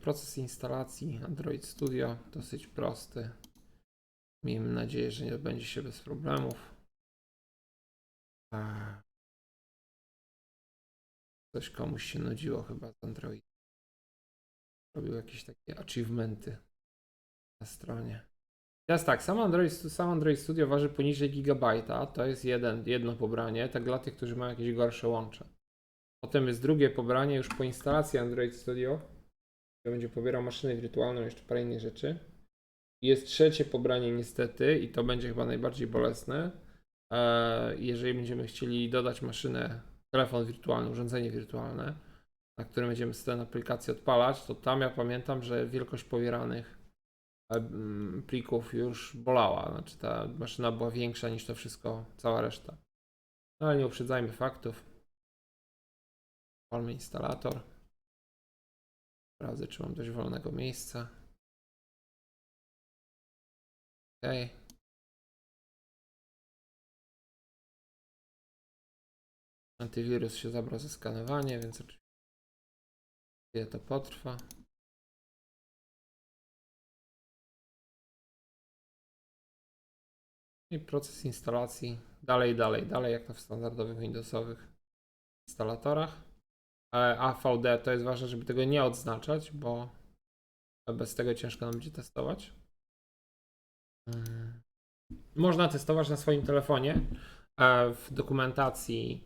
Proces instalacji Android Studio dosyć prosty. Miejmy nadzieję, że nie będzie się bez problemów. Coś komuś się nudziło chyba z Android. Robił jakieś takie achievementy na stronie. Teraz tak, sam Android, sam Android Studio waży poniżej gigabajta. To jest jeden, jedno pobranie, tak dla tych, którzy mają jakieś gorsze łącze. Potem jest drugie pobranie już po instalacji Android Studio, będzie pobierał maszynę wirtualną, jeszcze parę innych rzeczy. Jest trzecie pobranie niestety i to będzie chyba najbardziej bolesne. E, Jeżeli będziemy chcieli dodać maszynę, telefon wirtualny, urządzenie wirtualne, na którym będziemy tę aplikację odpalać, to tam ja pamiętam, że wielkość pobieranych e, mm, plików już bolała. Znaczy ta maszyna była większa niż to wszystko, cała reszta. No ale nie uprzedzajmy faktów. Palmy instalator. Sprawdzę, czy mam dość wolnego miejsca. OK. Antywirus się zabrał za skanowanie, więc oczywiście to potrwa. I proces instalacji dalej, dalej, dalej, jak to w standardowych Windowsowych instalatorach. AVD to jest ważne, żeby tego nie odznaczać, bo bez tego ciężko nam będzie testować. Mm. Można testować na swoim telefonie. E, W dokumentacji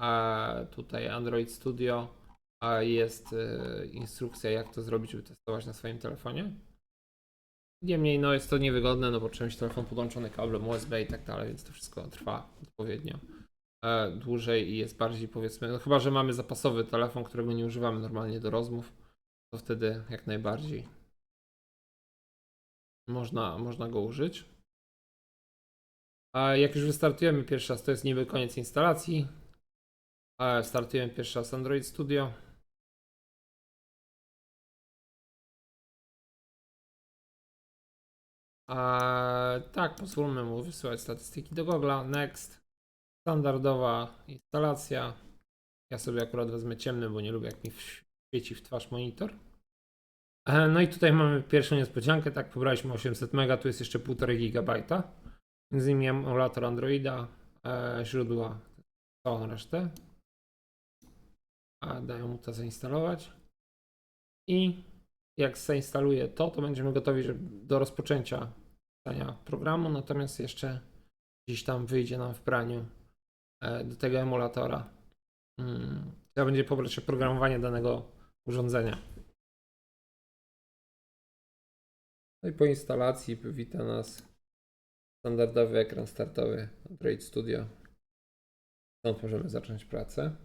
e, tutaj Android Studio jest e, instrukcja, jak to zrobić, żeby testować na swoim telefonie. Niemniej, no jest to niewygodne, no bo mieć telefon podłączony kablem USB i tak dalej, więc to wszystko trwa odpowiednio dłużej i jest bardziej powiedzmy, no chyba, że mamy zapasowy telefon, którego nie używamy normalnie do rozmów, to wtedy jak najbardziej można, można go użyć. A jak już wystartujemy pierwszy raz, to jest niby koniec instalacji. Startujemy pierwszy raz Android Studio. A, tak, pozwólmy mu wysyłać statystyki do Google'a. Next. Standardowa instalacja. Ja sobie akurat wezmę ciemny, bo nie lubię jak mi świeci w twarz monitor. E, No i tutaj mamy pierwszą niespodziankę, tak, pobraliśmy 800 MB, tu jest jeszcze 1,5 GB. Między innymi emulator Androida, e, źródła, całą resztę. A dają mu to zainstalować. I jak zainstaluję to, to będziemy gotowi do rozpoczęcia pisania programu, natomiast jeszcze gdzieś tam wyjdzie nam w praniu do tego emulatora. Mm, to będzie pobrać oprogramowanie danego urządzenia. No i po instalacji wita nas standardowy ekran startowy Android Studio. Stąd możemy zacząć pracę.